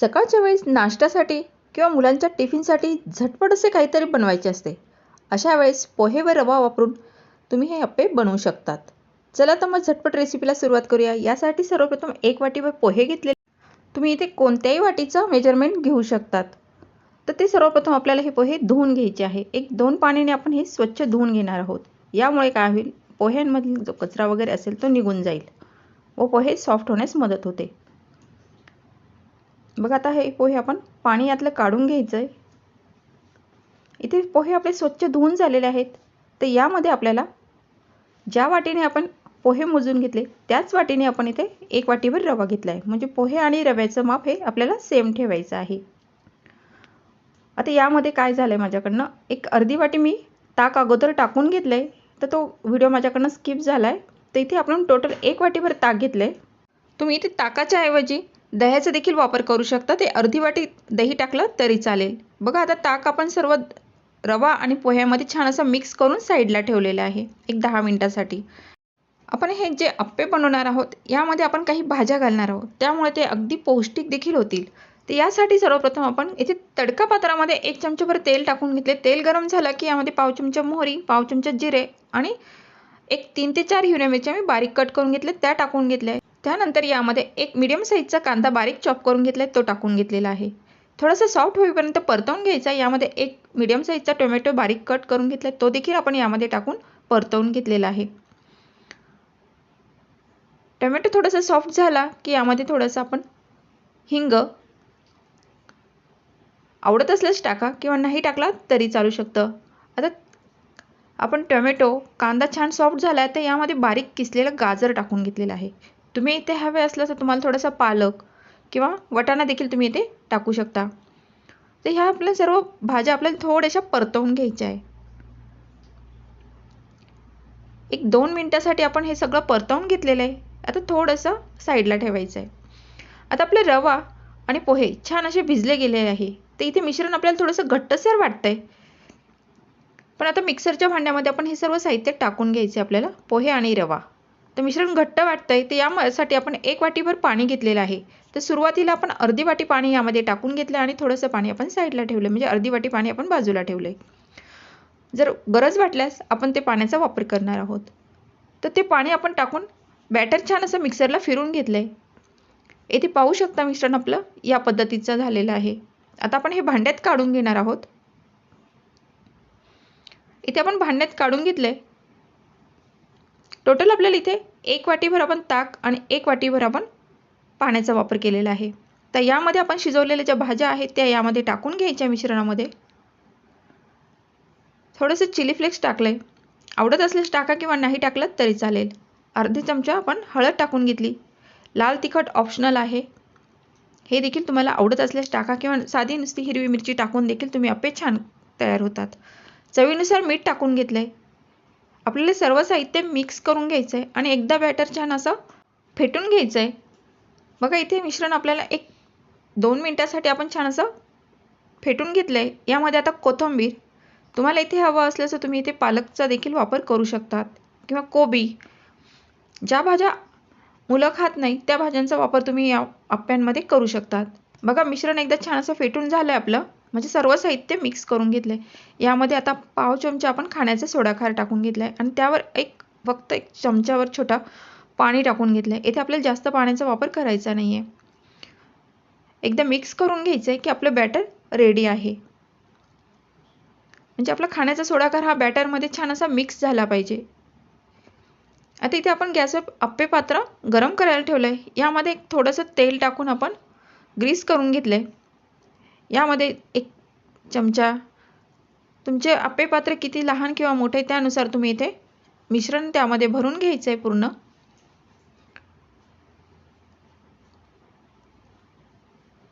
सकाळच्या वेळेस नाश्त्यासाठी किंवा मुलांच्या टिफिनसाठी झटपट असे काहीतरी बनवायचे असते. अशा वेळेस पोहे व रवा वापरून तुम्ही हे अप्पे बनवू शकतात. चला तर मग झटपट रेसिपीला सुरुवात करूया. यासाठी सर्वप्रथम एक वाटीवर पोहे घेतले तुम्ही इथे कोणत्याही वाटीचं मेजरमेंट घेऊ शकतात. तर ते सर्वप्रथम आपल्याला हे पोहे धुवून घ्यायचे आहे. एक दोन पाण्याने आपण हे स्वच्छ धुवून घेणार आहोत. यामुळे काय होईल? पोह्यांमधील जो कचरा वगैरे असेल तो निघून जाईल व पोहे सॉफ्ट होण्यास मदत होते. बघा आता हे पोहे आपण पाणी यातलं काढून घ्यायचं आहे इथे पोहे आपले स्वच्छ धुवून झालेले आहेत. तर यामध्ये आपल्याला ज्या वाटीने आपण पोहे मोजून घेतले त्याच वाटीने आपण इथे एक वाटीवर रवा घेतला आहे म्हणजे पोहे आणि रव्याचं माप हे आपल्याला सेम ठेवायचं आहे. आता यामध्ये काय झालं आहे माझ्याकडनं? एक अर्धी वाटी मी ताक अगोदर टाकून घेतलं आहे तर तो व्हिडिओ माझ्याकडनं स्किप झाला आहे तर इथे आपण टोटल एक वाटीभर ताक घेतलं आहे तुम्ही इथे ताकाच्या ऐवजी दह्याचा देखील वापर करू शकता. ते अर्धी वाटी दही टाकलं तरी चालेल. बघा आता ताक आपण सर्व रवा आणि पोह्यामध्ये छान असं मिक्स करून साईडला ठेवलेलं आहे. एक दहा मिनटासाठी. आपण हे जे अप्पे बनवणार आहोत यामध्ये आपण काही भाज्या घालणार आहोत. त्यामुळे ते अगदी पौष्टिक देखील होतील. तर यासाठी सर्वप्रथम आपण इथे तडका पात्रामध्ये एक चमचाभर तेल टाकून घेतले. तेल गरम झालं की यामध्ये पाव चमचा मोहरी पाव चमचा जिरे आणि एक तीन ते चार हिरव्या मिरच्या मी बारीक कट करून घेतले. त्या टाकून घेतल्या. त्यानंतर यामध्ये एक मिडियम साईजचा कांदा बारीक चॉप करून घेतला तो टाकून घेतलेला आहे. थोडासा सॉफ्ट होईपर्यंत परतवून घ्यायचा. यामध्ये एक मिडियम साईजचा टोमॅटो बारीक कट करून घेतला तो देखील आपण यामध्ये टाकून परतवून घेतलेला आहे. टोमॅटो थोडासा सॉफ्ट झाला की यामध्ये थोडंसं आपण हिंग आवडत असल्यास टाका किंवा नाही टाकला तरी चालू शकतं. आता आपण टोमॅटो कांदा छान सॉफ्ट झाला आहे तर यामध्ये बारीक किसलेलं गाजर टाकून घेतलेलं आहे. तुम्ही इथे हवे असलं तर तुम्हाला थोडासा पालक किंवा वटाणा देखील तुम्ही इथे टाकू शकता. तर ह्या आपल्या सर्व भाज्या आपल्याला थोड्याशा परतवून घ्यायच्या आहे. एक दोन मिनटासाठी आपण हे सगळं परतवून घेतलेलं आहे. आता थोडंसं साईडला ठेवायचं आहे. आता आपले रवा आणि पोहे छान असे भिजले गेले आहे. तर इथे मिश्रण आपल्याला थोडंसं घट्टसर वाटतंय. पण आता मिक्सरच्या भांड्यामध्ये आपण हे सर्व साहित्य टाकून घ्यायचे आपल्याला पोहे आणि रवा. तर मिश्रण घट्ट वाटतं आहे तर यासाठी आपण एक वाटीभर पाणी घेतलेलं आहे. तर सुरुवातीला आपण अर्धी वाटी पाणी यामध्ये टाकून घेतलं आणि थोडंसं पाणी आपण साईडला ठेवलं म्हणजे अर्धी वाटी पाणी आपण बाजूला ठेवलं आहे जर गरज वाटल्यास आपण ते पाण्याचा वापर करणार आहोत. तर ते पाणी आपण टाकून बॅटर छान असं मिक्सरला फिरून घेतलं आहे येथे पाहू शकता मिश्रण आपलं या पद्धतीचं झालेलं आहे. आता आपण हे भांड्यात काढून घेणार आहोत. इथे आपण भांड्यात काढून घेतलं आहे टोटल आपल्याला इथे एक वाटीभर आपण ताक आणि एक वाटीभर आपण पाण्याचा वापर केलेला आहे. तर यामध्ये आपण शिजवलेल्या ज्या भाज्या आहेत त्या यामध्ये टाकून घ्यायच्या मिश्रणामध्ये. थोडंसं चिली फ्लेक्स टाकलं आहे आवडत असल्यास टाका किंवा नाही टाकलं तरी चालेल. अर्धी चमचा आपण हळद टाकून घेतली. लाल तिखट ऑप्शनल आहे. हे देखील तुम्हाला आवडत असल्यास टाका किंवा साधी नुसती हिरवी मिरची टाकून देखील तुम्ही अप्पे छान तयार होतात. चवीनुसार मीठ टाकून घेतलं आहे आपल्याला सर्व साहित्य मिक्स करून घ्यायचं आहे आणि एकदा बॅटर छान असं फेटून घ्यायचं आहे बघा इथे मिश्रण आपल्याला एक दोन मिनटासाठी आपण छान असं फेटून घेतलं आहे यामध्ये आता कोथिंबीर. तुम्हाला इथे हवं असल्याचं तुम्ही इथे पालकचा देखील वापर करू शकतात. किंवा कोबी. ज्या भाज्या मुलं खात नाही त्या भाज्यांचा वापर तुम्ही या आप्प्यांमध्ये करू शकतात. बघा मिश्रण एकदा छान असं फेटून झालं आहे आपलं. म्हणजे सर्व साहित्य मिक्स करून घेतलं आहे यामध्ये आता पाव चमचा आपण खाण्याचा सोडाखार टाकून घेतला आहे आणि त्यावर एक फक्त एक चमच्यावर छोटा पाणी टाकून घेतलं आहे येथे आपल्याला जास्त पाण्याचा वापर करायचा नाही आहे एकदा मिक्स करून घ्यायचं आहे की आपलं बॅटर रेडी आहे. म्हणजे आपला खाण्याचा सोडाकार हा बॅटरमध्ये छान असा मिक्स झाला पाहिजे. आता इथे आपण गॅसवर अप्पे पात्र गरम करायला ठेवलं आहे यामध्ये एक थोडंसं तेल टाकून आपण ग्रीस करून घेतलं आहे यामध्ये एक चमचा तुमचे अप्पे पात्र किती लहान किंवा मोठे त्यानुसार तुम्ही इथे मिश्रण त्यामध्ये भरून घ्यायचं आहे पूर्ण.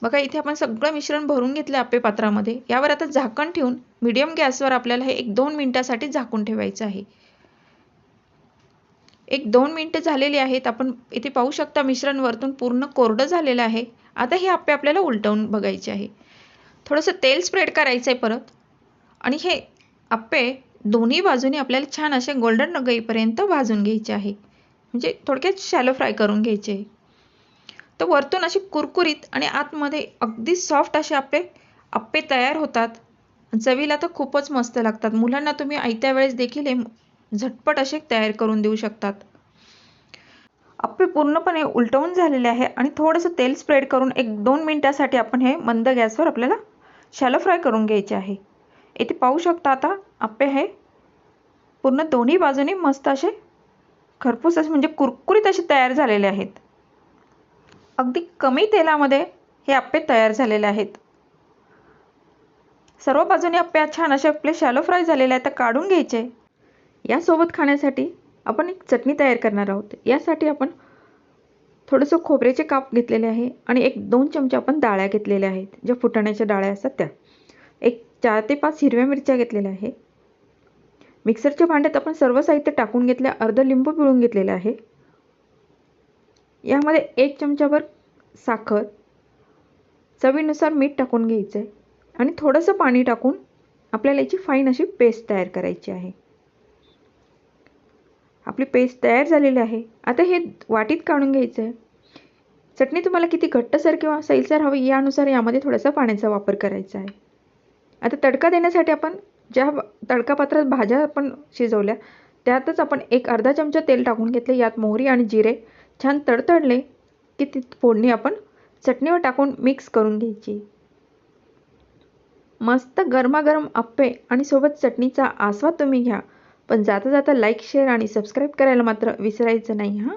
बघा इथे आपण सगळं मिश्रण भरून घेतलं अप्पे पात्रामध्ये यावर आता झाकण ठेवून मीडियम गॅसवर आपल्याला हे एक दोन मिनिटासाठी झाकून ठेवायचं आहे. एक दोन मिनटं झालेली आहेत. आपण इथे पाहू शकता मिश्रण वरतून पूर्ण कोरडं झालेलं आहे. आता हे आप्पे आपल्याला उलटवून बघायचे आहे. थोडंसं तेल स्प्रेड करायचं आहे परत. आणि हे आप्पे दोन्ही बाजूने आपल्याला छान असे गोल्डन रंग येईपर्यंत भाजून घ्यायचे आहे. म्हणजे थोडक्यात शॅलो फ्राय करून घ्यायचे. आहे तर वरतून अशी कुरकुरीत आणि आतमध्ये अगदी सॉफ्ट असे आपले आप्पे तयार होतात. चवीला तर खूपच मस्त लागतात. मुलांना तुम्ही आयत्या वेळेस देखील हे झटपट असे तयार करून देऊ शकतात. आप्पे पूर्णपणे उलटवून झालेले आहे आणि थोडंसं तेल स्प्रेड करून एक दोन मिनटासाठी आपण हे मंद गॅसवर आपल्याला शॅलो फ्राय करून घ्यायचे आहे. इथे पाहू शकता आता आप्पे हे. पूर्ण दोन्ही बाजूनी मस्त असे खरपूस असे म्हणजे कुरकुरीत असे तयार झालेले आहेत. अगदी कमी तेलामध्ये हे आप्पे तयार झालेले आहेत. सर्व बाजूने आप्पे छान असे आपले शॅलो फ्राय झालेले आहेत तर काढून घ्यायचे. यासोबत खाण्यासाठी आपण एक चटणी तयार करणार आहोत. यासाठी आपण थोडंसं खोबऱ्याचे काप घेतलेले आहे आणि एक दोन चमचे आपण डाळ्या घेतलेल्या आहेत. ज्या फुटाण्याच्या डाळ्या असतात त्या. एक चार ते पाच हिरव्या मिरच्या घेतलेल्या आहे. मिक्सरच्या भांड्यात आपण सर्व साहित्य टाकून घेतल्या अर्ध लिंबू पिळून घेतलेलं आहे. यामध्ये एक चमचाभर साखर चवीनुसार मीठ टाकून घ्यायचं आहे आणि थोडंसं पाणी टाकून आपल्याला याची फाईन अशी पेस्ट तयार करायची आहे. आपली पेस्ट तयार झालेली आहे. आता हे वाटीत काढून घ्यायचं आहे चटणी तुम्हाला किती घट्टसर किंवा सैलसर हवी यानुसार यामध्ये थोडासा पाण्याचा वापर करायचा आहे. आता तडका देण्यासाठी आपण ज्या तडका पात्रात भाज्या आपण शिजवल्या त्यातच आपण एक अर्धा चमचा तेल टाकून घेतले. यात मोहरी आणि जिरे छान तडतडले की ती फोडणी आपण चटणीवर टाकून मिक्स करून घ्यायची. मस्त गरमागरम अप्पे आणि सोबत चटणीचा आस्वाद तुम्ही घ्या. पण जाता जाता लाईक शेअर आणि सबस्क्राईब करायला मात्र विसरायचं नाही हां?